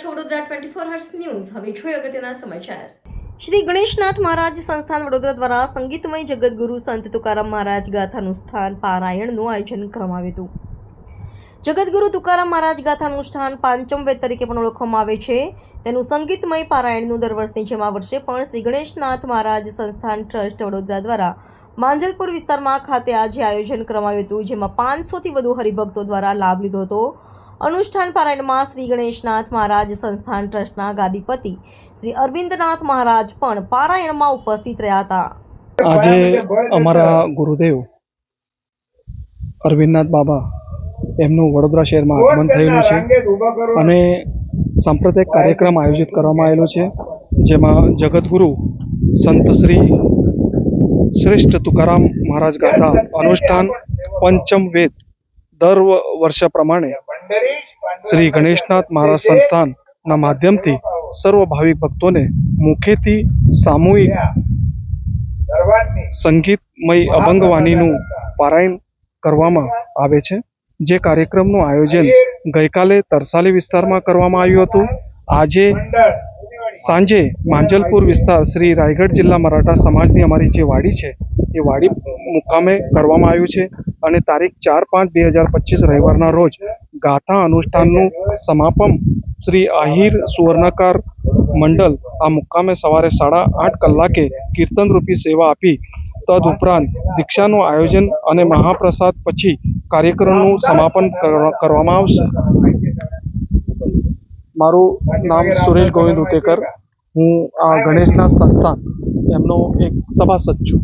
Twenty four hours news હવે જોઈએ અગત્યના સમાચાર. શ્રી ગણેશનાથ મહારાજ સંસ્થાન વડોદરા દ્વારા સંગીતમય જગતગુરુ સંત તુકારામ મહારાજ ગાથાનું સ્થાન પારાયણનું આયોજન કરવામાં આવ્યું હતું. જગતગુરુ તુકારામ મહારાજ ગાથાનું સ્થાન પાંચમ વેદ તરીકે પણ ઓળખવામાં આવે છે. તેનું સંગીતમય પારાયણનું દર વર્ષની જેમ આ વર્ષે પણ શ્રી ગણેશનાથ મહારાજ સંસ્થાન ટ્રસ્ટ વડોદરા દ્વારા માંજલપુર વિસ્તારમાં ખાતે આજે આયોજન કરવામાં આવ્યું હતું, જેમાં પાંચસોથી વધુ હરિભક્તો દ્વારા લાભ લીધો હતો. અનુષ્ઠાન પારાયણમાં શ્રી ગણેશનાથ મહારાજ સંસ્થાન ટ્રસ્ટના ગાદીપતિ શ્રી અરવિંદનાથ મહારાજ પણ પારાયણમાં ઉપસ્થિત રહ્યા હતા. આજે અમારા ગુરુદેવ અરવિંદનાથ બાબા એમનું વડોદરા શહેરમાં આગમન થયેલું છે અને સાંપ્રદાયિક કાર્યક્રમ આયોજિત કરવામાં આવેલો છે, જેમાં જગતગુરુ સંત શ્રી શ્રેષ્ઠ તુકારામ મહારાજ ગાથા અનુષ્ઠાન પંચમ વેદ દર વર્ષ પ્રમાણે શ્રી ગણેશનાથ મહારાજ સંસ્થાનના માધ્યમથી સર્વ ભાવિક ભક્તોને મુખેથી સામૂહિક સંગીતમય અભંગ વાણીનું પારાયણ કરવામાં આવે છે. જે કાર્યક્રમનું આયોજન ગઈકાલે તરસાલી વિસ્તારમાં કરવામાં આવ્યું હતું. આજે સાંજે માંજલપુર વિસ્તાર શ્રી રાયગઢ જિલ્લા મરાઠા સમાજની અમારી જે વાડી છે, એ વાડી મુકામે કરવામાં આવ્યું છે અને તારીખ ચાર પાંચ બે હજાર પચીસ રવિવારના રોજ ગાથા અનુષ્ઠાનનું સમાપન શ્રી આહિર સુવર્ણકાર મંડળ આ મુકામે સવારે સાડા આઠ કલાકે કીર્તનરૂપી સેવા આપી. તદ ઉપરાંત દીક્ષાનું આયોજન અને મહાપ્રસાદ પછી કાર્યક્રમનું સમાપન કરવા- કરવામાં આવશે. મારું નામ સુરેશ ગોવિંદ ઉતેકર. હું આ ગણેશના સંસ્થાન એમનો એક સભાસદ છું.